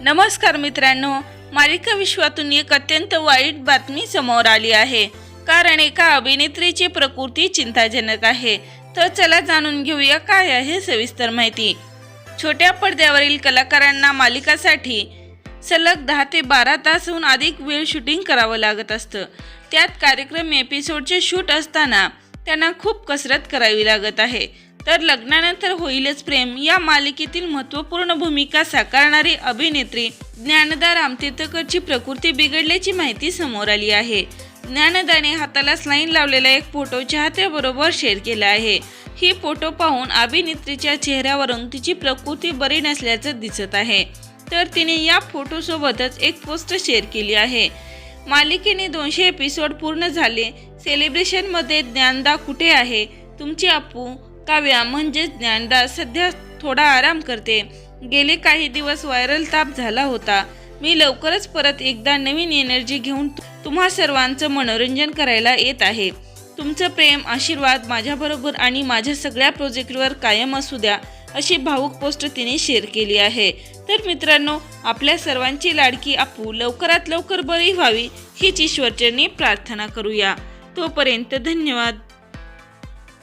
नमस्कार मित्रांनो मालिका विश्वातून एक अत्यंत वाईट बातमी समोर आली आहे. कारण एका अभिनेत्रीची प्रकृती चिंताजनक आहे. तर चला जाणून घेऊया काय आहे सविस्तर माहिती. छोट्या पडद्यावरील कलाकारांना मालिकासाठी सलग दहा ते बारा तासहून अधिक वेळ शूटिंग करावं लागत असतं. त्यात कार्यक्रम एपिसोडचे शूट असताना त्यांना खूप कसरत करावी लागत आहे. तर लग्नानंतर होईलच प्रेम. या मालिकेतील महत्त्वपूर्ण भूमिका साकारणारी अभिनेत्री ज्ञानदा रामतीर्थकरची प्रकृती बिघडल्याची माहिती समोर आली आहे. ज्ञानदाने हाताला स्लाईन लावलेला एक फोटो चाहत्याबरोबर शेअर केला आहे. ही फोटो पाहून अभिनेत्रीच्या चेहऱ्यावरून तिची प्रकृती बरी नसल्याचं दिसत आहे. तर तिने या फोटोसोबतच एक पोस्ट शेअर केली आहे. मालिकेने दोनशे एपिसोड पूर्ण झाले. सेलिब्रेशनमध्ये ज्ञानदा कुठे आहे? तुमची अपू काव्या म्हणजेच ज्ञानदा सध्या थोडा आराम करते. गेले काही दिवस व्हायरल ताप झाला होता. मी लवकरच परत एकदा नवीन एनर्जी घेऊन तुम्हा सर्वांचं मनोरंजन करायला येत आहे. तुमचं प्रेम आशीर्वाद माझ्याबरोबर आणि माझ्या सगळ्या प्रोजेक्टवर कायम असू द्या अशी भावूक पोस्ट तिने शेअर केली आहे. तर मित्रांनो आपल्या सर्वांची लाडकी आपू लवकरात लवकर बरी व्हावी हीच ईश्वरचरणी प्रार्थना करूया. तोपर्यंत धन्यवाद.